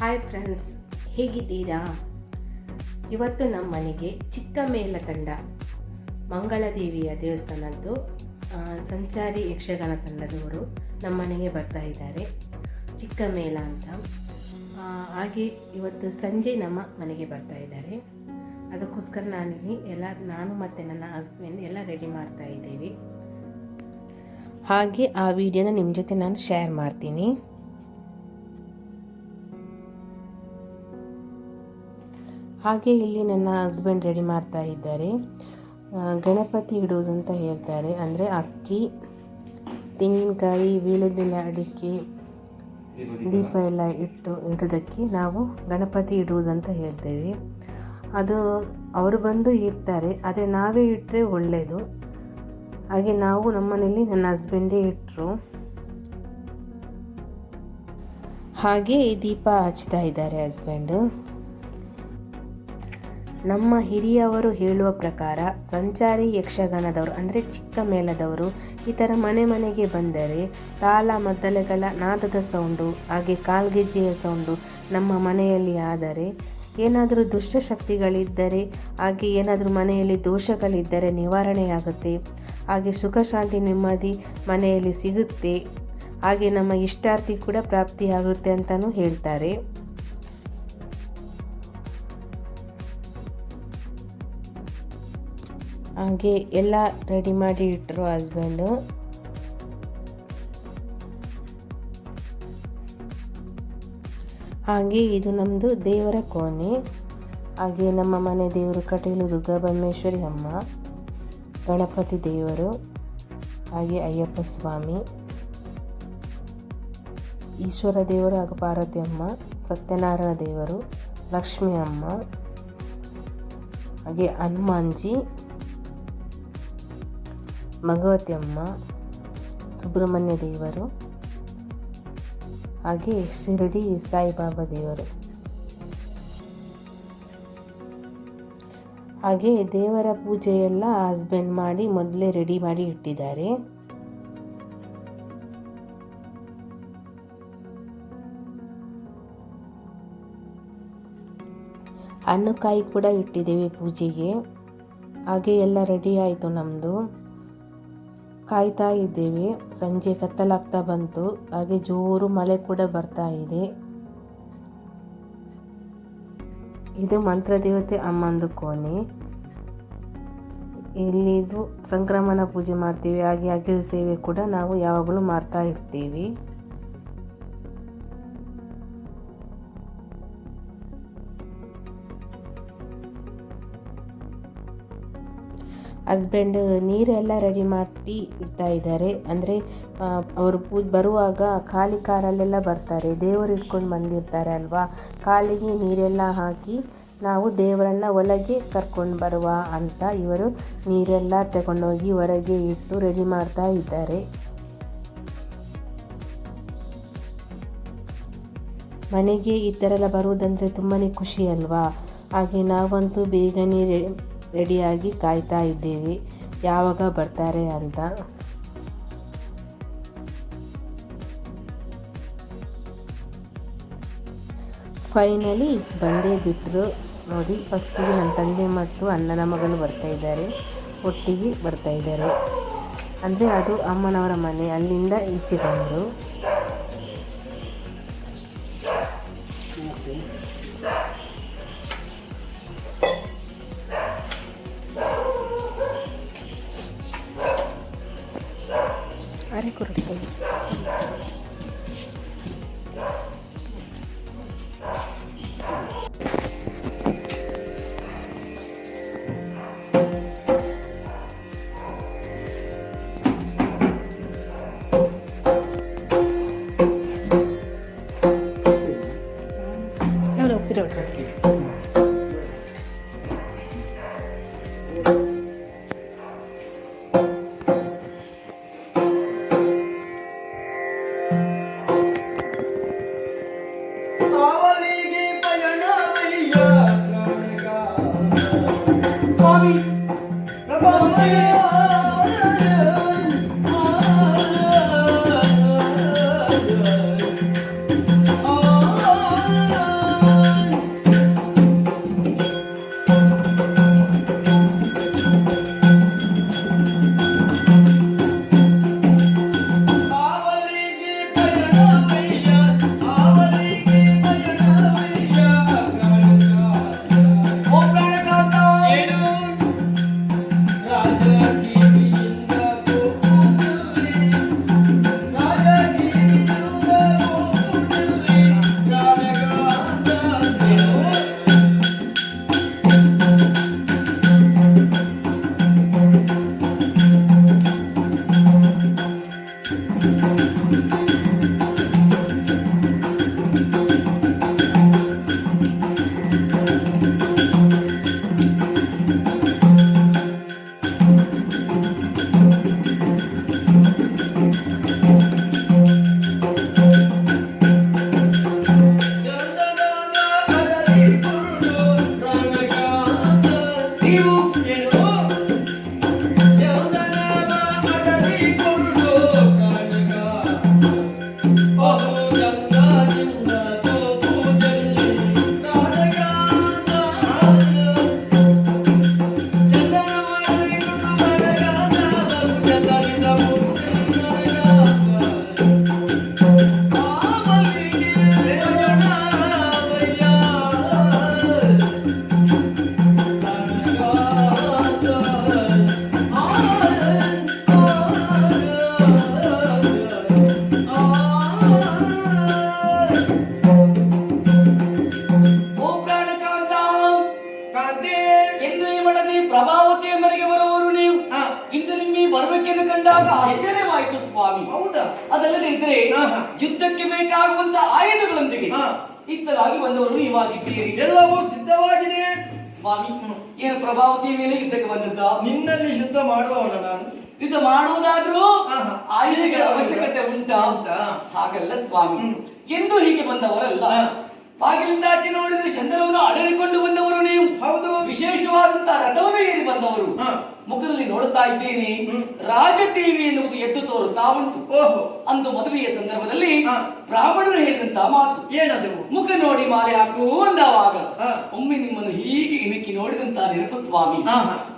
Hi friends ಹೇಗಿದ್ದೀರಾ? ಇವತ್ತು ನಮ್ಮ ಮನೆಗೆ ಚಿಕ್ಕ ಮೇಲ ತಂಡ, ಮಂಗಳದೇವಿಯ ದೇವಸ್ಥಾನದ್ದು ಸಂಚಾರಿ ಯಕ್ಷಗಾನ ತಂಡದವರು ನಮ್ಮ ಮನೆಗೆ ಬರ್ತಾ ಇದ್ದಾರೆ. ಚಿಕ್ಕ ಮೇಳ ಅಂತ ಹಾಗೆ ಇವತ್ತು ಸಂಜೆ ನಮ್ಮ ಮನೆಗೆ ಬರ್ತಾ ಇದ್ದಾರೆ. ಅದಕ್ಕೋಸ್ಕರ ನಾನಿಲ್ಲಿ ಎಲ್ಲ, ನಾನು ಮತ್ತು ನನ್ನ ಹಸ್ಬೆಂಡ್ ಎಲ್ಲ ರೆಡಿ ಮಾಡ್ತಾ ಇದ್ದೀವಿ. ಹಾಗೆ ಆ ವಿಡಿಯೋನ ನಿಮ್ಮ ಜೊತೆ ನಾನು ಶೇರ್ ಮಾಡ್ತೀನಿ. ಹಾಗೆ ಇಲ್ಲಿ ನನ್ನ ಹಸ್ಬೆಂಡ್ ರೆಡಿ ಮಾಡ್ತಾ ಇದ್ದಾರೆ. ಗಣಪತಿ ಇಡುವುದು ಅಂತ ಹೇಳ್ತಾರೆ. ಅಂದರೆ ಅಕ್ಕಿ, ತೆಂಗಿನಕಾಯಿ ವೀಳ್ಯದೆಲೆ ಅಡಿಕೆ, ದೀಪ ಎಲ್ಲ ಇಟ್ಟು ಇಡೋದಕ್ಕೆ ನಾವು ಗಣಪತಿ ಇಡುವುದಂತ ಹೇಳ್ತೇವೆ. ಅದು ಅವರು ಬಂದು ಇಡ್ತಾರೆ. ಆದರೆ ನಾವೇ ಇಟ್ಟರೆ ಒಳ್ಳೆಯದು ಹಾಗೆ ನಾವು ನಮ್ಮನೇಲಿ ನನ್ನ ಹಸ್ಬೆಂಡೇ ಇಟ್ಟರು ಹಾಗೆ ದೀಪ ಹಚ್ತಾ ಇದ್ದಾರೆ ಹಸ್ಬೆಂಡು ನಮ್ಮ ಹಿರಿಯವರು ಹೇಳುವ ಪ್ರಕಾರ ಸಂಚಾರಿ ಯಕ್ಷಗಾನದವರು, ಅಂದರೆ ಚಿಕ್ಕ ಮೇಲದವರು, ಈ ಥರ ಮನೆ ಮನೆಗೆ ಬಂದರೆ ತಾಳ ಮದ್ದಲೆಗಳ ನಾದದ ಸೌಂಡು, ಹಾಗೆ ಕಾಲ್ಗೆಜ್ಜೆಯ ಸೌಂಡು ನಮ್ಮ ಮನೆಯಲ್ಲಿ ಆದರೆ ಏನಾದರೂ ದುಷ್ಟಶಕ್ತಿಗಳಿದ್ದರೆ ಹಾಗೆ ಏನಾದರೂ ಮನೆಯಲ್ಲಿ ದೋಷಗಳಿದ್ದರೆ ನಿವಾರಣೆಯಾಗುತ್ತೆ. ಹಾಗೆ ಸುಖ, ಶಾಂತಿ, ನೆಮ್ಮದಿ ಮನೆಯಲ್ಲಿ ಸಿಗುತ್ತೆ. ಹಾಗೆ ನಮ್ಮ ಇಷ್ಟಾರ್ಥಿ ಕೂಡ ಪ್ರಾಪ್ತಿಯಾಗುತ್ತೆ ಅಂತಲೂ ಹೇಳ್ತಾರೆ. ಹಾಗೆ ಎಲ್ಲ ರೆಡಿ ಮಾಡಿ ಇಟ್ಟರು ಹಸ್ಬೆಂಡು ಹಾಗೆ ಇದು ನಮ್ಮದು ದೇವರ ಕೋಣೆ. ಹಾಗೆ ನಮ್ಮ ಮನೆ ದೇವರು ಕಟೀಲು ದುರ್ಗಾಬರಮೇಶ್ವರಿ ಅಮ್ಮ, ಗಣಪತಿ ದೇವರು, ಹಾಗೆ ಅಯ್ಯಪ್ಪ ಸ್ವಾಮಿ, ಈಶ್ವರ ದೇವರು ಹಾಗೂ ಪಾರ್ವತಿ ಅಮ್ಮ, ಸತ್ಯನಾರಾಯಣ ದೇವರು, ಲಕ್ಷ್ಮಿ ಅಮ್ಮ, ಹಾಗೆ ಹನುಮಾನ್ಜಿ ಭಗವತಿ ಅಮ್ಮ ಸುಬ್ರಹ್ಮಣ್ಯ ದೇವರು, ಹಾಗೆ ಶಿರಡಿ ಸಾಯಿಬಾಬಾ ದೇವರು. ಹಾಗೆ ದೇವರ ಪೂಜೆ ಎಲ್ಲ ಹಸ್ಬೆಂಡ್ ಮಾಡಿ ಮೊದಲೇ ರೆಡಿ ಮಾಡಿ ಇಟ್ಟಿದ್ದಾರೆ. ಹಣ್ಣುಕಾಯಿ ಕೂಡ ಇಟ್ಟಿದ್ದೇವೆ ಪೂಜೆಗೆ. ಹಾಗೆ ಎಲ್ಲ ರೆಡಿ ಆಯಿತು ನಮ್ಮದು ಕಾಯ್ತಾ ಇದ್ದೇವೆ. ಸಂಜೆ ಕತ್ತಲಾಗ್ತಾ ಬಂತು. ಹಾಗೆ ಜೋರು ಮಳೆ ಕೂಡ ಬರ್ತಾ ಇದೆ. ಇದು ಮಂತ್ರ ದೇವತೆ ಅಮ್ಮಂದು ಕೋಣೆ. ಇಲ್ಲಿದು ಸಂಕ್ರಮಣ ಪೂಜೆ ಮಾಡ್ತೀವಿ. ಹಾಗೆ ಅಗಿಲು ಸೇವೆ ಕೂಡ ನಾವು ಯಾವಾಗಲೂ ಮಾಡ್ತಾ ಇರ್ತೀವಿ. ಹಸ್ಬೆಂಡ್ ನೀರೆಲ್ಲ ರೆಡಿ ಮಾಡಿ ಇಡ್ತಾ ಇದ್ದಾರೆ. ಅಂದರೆ ಅವರು ಪೂ ಬರುವಾಗ ಖಾಲಿ ಕಾರಲ್ಲೆಲ್ಲ ಬರ್ತಾರೆ. ದೇವರು ಇಟ್ಕೊಂಡು ಬಂದಿರ್ತಾರೆ ಅಲ್ವಾ? ಕಾಲಿಗೆ ನೀರೆಲ್ಲ ಹಾಕಿ ನಾವು ದೇವರನ್ನು ಒಳಗೆ ಕರ್ಕೊಂಡು ಬರುವ ಅಂತ ಇವರು ನೀರೆಲ್ಲ ತಗೊಂಡೋಗಿ ಹೊರಗೆ ಇಟ್ಟು ರೆಡಿ ಮಾಡ್ತಾ ಇದ್ದಾರೆ. ಮನೆಗೆ ಈ ಥರ ಎಲ್ಲ ಬರುವುದಂದರೆ ತುಂಬಾ ಖುಷಿ ಅಲ್ವಾ? ಹಾಗೆ ನಾವಂತೂ ಬೇಗನೆ ರೆಡಿಯಾಗಿ ಕಾಯ್ತಾ ಇದ್ದೀವಿ. ಯಾವಾಗ ಬರ್ತಾರೆ ಅಂತ. ಫೈನಲಿ ಬಂದೇ ಬಿಟ್ಟರು ನೋಡಿ, ಫಸ್ಟಿಗೆ ನನ್ನ ತಂದೆ ಮತ್ತು ಅಣ್ಣನ ಮಗಳು ಬರ್ತಾ ಇದ್ದಾರೆ. ಒಟ್ಟಿಗೆ ಬರ್ತಾ ಇದ್ದಾರೆ. ಅಂದರೆ ಅದು ಅಮ್ಮನವರ ಮನೆ, ಅಲ್ಲಿಂದ ಈಚೆ ಬಂದರು. por vocês. ಅದಲ್ಲದೆ ಇದ್ರೆ. ಯುದ್ಧಕ್ಕೆ ಬೇಕಾಗುವಂತ ಆಯುಧಗಳೊಂದಿಗೆ. ಇತ್ತಲಾಗಿ ಬಂದವರು ನೀವಾಗಿದ್ದೀರಿ ಎಲ್ಲವೂ ಸಿದ್ಧವಾಗಿದೆ ಸ್ವಾಮಿ ಏನು ಪ್ರಭಾವತಿಯ ಮೇಲೆ ಯುದ್ಧಕ್ಕೆ ಬಂದದ್ದ? ನಿನ್ನಲ್ಲಿ ಯುದ್ಧ ಮಾಡುವವನ ನಾನು. ಯುದ್ಧ ಮಾಡುವುದಾದ್ರೂ. ಆಯುಧಗಳ ಅವಶ್ಯಕತೆ ಉಂಟಾ? ಅಂತ ಹಾಗಲ್ಲ ಸ್ವಾಮಿ. ಎಂದು ಹೀಗೆ ಬಂದವರಲ್ಲ. ಬಾಗಿಲಿಂದ ಬಾಗಿಲಿಂದಾಚೆ ನೋಡಿದ್ರೆ ಚಂದ್ರವನ್ನು ಅಡರಿಕೊಂಡು ಬಂದವರು ನೀವು. ಹೌದು. ವಿಶೇಷವಾದಂತಹ ರಥವನ್ನು ಏರಿ ಬಂದವರು. ಮುಖದಲ್ಲಿ ನೋಡುತ್ತಾ ಇದ್ದೇನೆ ರಾಜ ಟಿವಿ ಎನ್ನುವುದು ಎದ್ದು ತೋರುತ್ತಾ ಉಂಟು ಓಹೋ ಅಂದು ಮದುವೆಯ ಸಂದರ್ಭದಲ್ಲಿ. ಬ್ರಾಹ್ಮಣರು ಹೇಳಿದಂತ ಮಾತು ಏನದು ಮುಖ ನೋಡಿ ಮಾಲೆ ಹಾಕು ಅಂದವಾಗ. ಒಮ್ಮೆ ನಿಮ್ಮನ್ನು ಹೀಗೆ ಇಣುಕಿ ನೋಡಿದಂತಹ ನೆನಪು ಸ್ವಾಮಿ.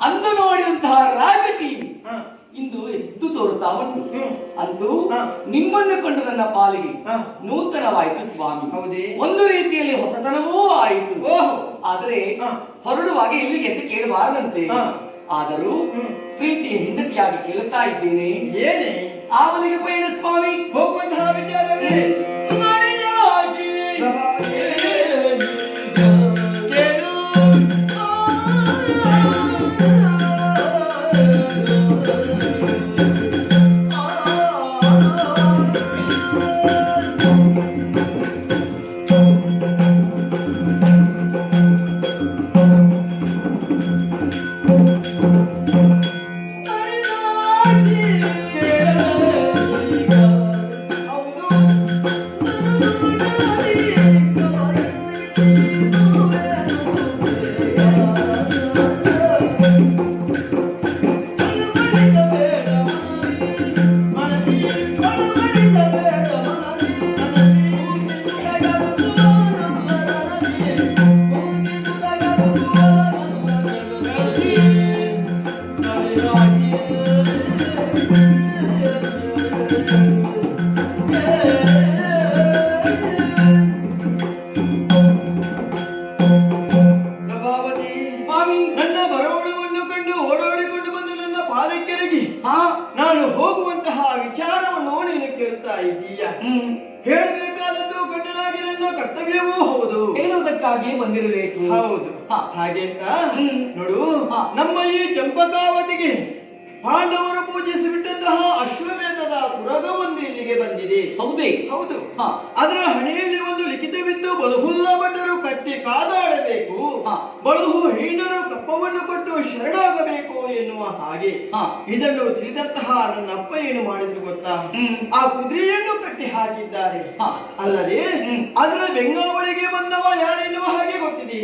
ಅಂದು ನೋಡಿದಂತಹ ರಾಜ ಟಿವಿ. ಇಂದು ಎದ್ದು ತೋರುತ್ತಾ ಉಂಟು ಅಂದು ಅಂತೂ. ನಿಮ್ಮನ್ನು ಕಂಡು ನನ್ನ ಪಾಲಿಗೆ. ನೂತನವಾಯಿತು ಸ್ವಾಮಿ? ಒಂದು ರೀತಿಯಲ್ಲಿ ಹೊಸತನವೂ ಆಯಿತು ಆದರೆ. ಹೊರಡುವಾಗ ಎಲ್ಲಿಗೆ ಎದ್ದು ಕೇಳಬಾರದಂತೆ. ಆದರೂ ಪ್ರೀತಿಯಿಂದ ಪ್ರೀತಿಯ ಹೆಂಡತಿಯಾಗಿ ಕೇಳುತ್ತಾ ಇದ್ದೇನೆ. ಏನೇ? ಆವಲಿಗೆ ಪಯಣ ಸ್ವಾಮಿ. ಹೋಗುವಂತಹ ವಿಚಾರವೇ? ಹಾ ನಾನು ಹೋಗುವಂತಹ ವಿಚಾರವನ್ನು ನೀನು ಕೇಳ್ತಾ ಇದ್ದೀಯ? ಹ್ಮ್. ಹೇಳಬೇಕಾದದ್ದು ಗಂಡನಾಗಿ ನನ್ನ ಕರ್ತವ್ಯವೂ ಹೌದು. ಹೇಳುವುದಕ್ಕಾಗಿ ಬಂದಿರಬೇಕು. ಹೌದು. ಹಾಗೆ ಅಂತ ನೋಡು. ನಮ್ಮ ಈ ಚಂಪಕಾವತಿಗೆ ಪಾಂಡವರು ಪೂಜಿಸಿಬಿಟ್ಟಂತಹ ಅಶ್ವಮೇಧದ ಸುರಗವನ್ನು ಇಲ್ಲಿಗೆ ಬಂದಿದೆ ಹೌದೇ ಹೌದು. ಅದರ ಹಣೆಯಲ್ಲಿ ಒಂದು ಲಿಖಿತವಿದ್ದು ಬಲಹುಲ್ಲ ಭಟ್ಟರು ಕಟ್ಟಿ ಕಾದಾಡಬೇಕು. ಬಲಹು ಹೀನರು ಕಪ್ಪವನ್ನು ಕೊಟ್ಟು ಶರಣಾಗಬೇಕು ಎನ್ನುವ ಹಾಗೆ. ಇದನ್ನು ತಿಳಿದಂತಹ ನನ್ನ ಅಪ್ಪ ಏನು ಮಾಡಿದ್ರು ಗೊತ್ತಾ ಆ ಕುದುರೆಯನ್ನು ಕಟ್ಟಿ ಹಾಕಿದ್ದಾರೆ. ಅಲ್ಲದೆ. ಅದರ ಬೆಂಗಾವಳಿಗೆ ಬಂದವ ಯಾರೆನ್ನುವ ಹಾಗೆ ಗೊತ್ತಿದೆ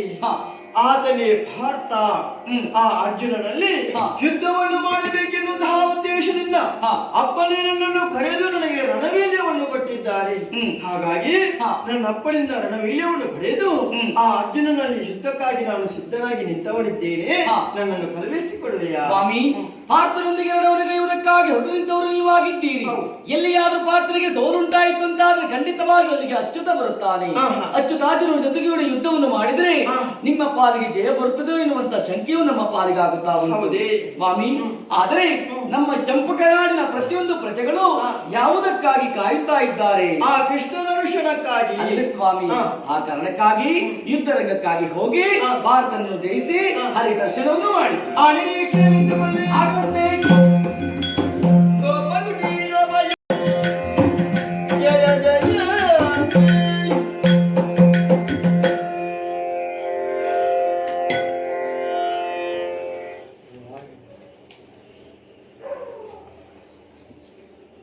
ಆತನೇ ಭಾರತ. ಆ ಅರ್ಜುನನಲ್ಲಿ ಯುದ್ಧವನ್ನು ಮಾಡಬೇಕೆನ್ನುವಂತಹ ಉದ್ದೇಶದಿಂದ. ಅಪ್ಪನೇ ನನ್ನನ್ನು ಕರೆದು ನನಗೆ ರಣವೀರ್ಯವನ್ನು ಕೊಟ್ಟಿದ್ದಾರೆ. ಹಾಗಾಗಿ ನನ್ನ ಅಪ್ಪನಿಂದ ರಣವೀರ್ಯವನ್ನು ಪಡೆದು. ಆ ಅರ್ಜುನನಲ್ಲಿ ಯುದ್ಧಕ್ಕಾಗಿ ನಾನು ಸಿದ್ಧನಾಗಿ ನಿಂತವನಿದ್ದೇನೆ ನನ್ನನ್ನು ಸ್ವಾಮಿ ಪಾರ್ಥನೊಂದಿಗೆ ಎರಡವರಿಗೈಯುವುದಕ್ಕಾಗಿ ಹೊರಟು ನಿಂತವರು ನೀವಾಗಿದ್ದೀರಿ. ಎಲ್ಲಿಯಾದ್ರೂ ಪಾರ್ಥನಿಗೆ ಸೋಲುಂಟಾಯಿತು ಅಂತಾದ್ರೆ ಖಂಡಿತವಾಗಿ ಅಲ್ಲಿಗೆ ಅಚ್ಚುತ ಬರುತ್ತಾನೆ ಅಚ್ಚುತಾಜರು. ಜೊತೆಗೆ ಯುದ್ಧವನ್ನು ಮಾಡಿದ್ರೆ ನಿಮ್ಮ ಪಾಲಿಗೆ ಜಯ ಬರುತ್ತದೆ ಎನ್ನುವಂತ ಶಂಕೆಯು ನಮ್ಮ ಪಾಲಿಗಾಗುತ್ತಾ ಉಂಟು? ಸ್ವಾಮಿ ಆದರೆ. ನಮ್ಮ ಚಂಪಕನಾಡಿನ ಪ್ರತಿಯೊಂದು ಪ್ರಜೆಗಳು ಯಾವುದಕ್ಕಾಗಿ ಕಾಯುತ್ತಾ ಇದ್ದಾರೆ ಆ ಕೃಷ್ಣ ದರ್ಶನಕ್ಕಾಗಿ ಸ್ವಾಮಿ ಆ ಕಾರಣಕ್ಕಾಗಿ ಯುದ್ಧ ರಂಗಕ್ಕಾಗಿ ಹೋಗಿ. ಭಾರತವನ್ನು ಜಯಿಸಿ. ಹರಿ ದರ್ಶನವನ್ನು ಮಾಡಿಸಿ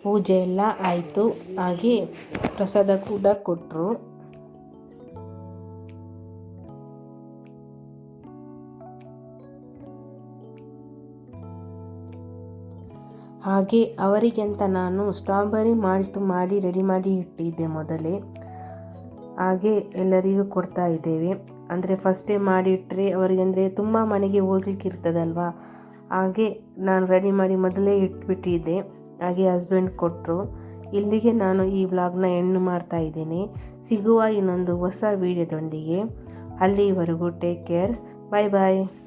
ಪೂಜೆ ಎಲ್ಲ ಆಯಿತು. ಹಾಗೆ ಪ್ರಸಾದ ಕೂಡ ಕೊಟ್ಟರು ಹಾಗೆ ಅವರಿಗೆಂತ ನಾನು ಸ್ಟ್ರಾಬೆರಿ ಮಾಲ್ಟ್ ಮಾಡಿ ರೆಡಿ ಮಾಡಿ ಇಟ್ಟಿದ್ದೆ ಮೊದಲೇ. ಹಾಗೆ ಎಲ್ಲರಿಗೂ ಕೊಡ್ತಾ ಇದ್ದೇವೆ. ಅಂದರೆ ಫಸ್ಟೇ ಮಾಡಿಟ್ಟರೆ ಅವರಿಗೆ ಅಂದರೆ ತುಂಬ ಮನೆಗೆ ಹೋಗ್ಲಿಕ್ಕೆ ಇರ್ತದಲ್ವಾ? ಹಾಗೆ ನಾನು ರೆಡಿ ಮಾಡಿ ಮೊದಲೇ ಇಟ್ಬಿಟ್ಟಿದ್ದೆ. ಹಾಗೆ ಹಸ್ಬೆಂಡ್ ಕೊಟ್ಟರು ಇಲ್ಲಿಗೆ ನಾನು ಈ ವ್ಲಾಗ್ನ ಹೆಣ್ಣು ಮಾಡ್ತಾ ಇದ್ದೇನೆ. ಸಿಗುವ ಇನ್ನೊಂದು ಹೊಸ ವಿಡಿಯೋದೊಂದಿಗೆ ಅಲ್ಲಿವರೆಗೂ ಟೇಕ್ ಕೇರ್ ಬಾಯ್ ಬಾಯ್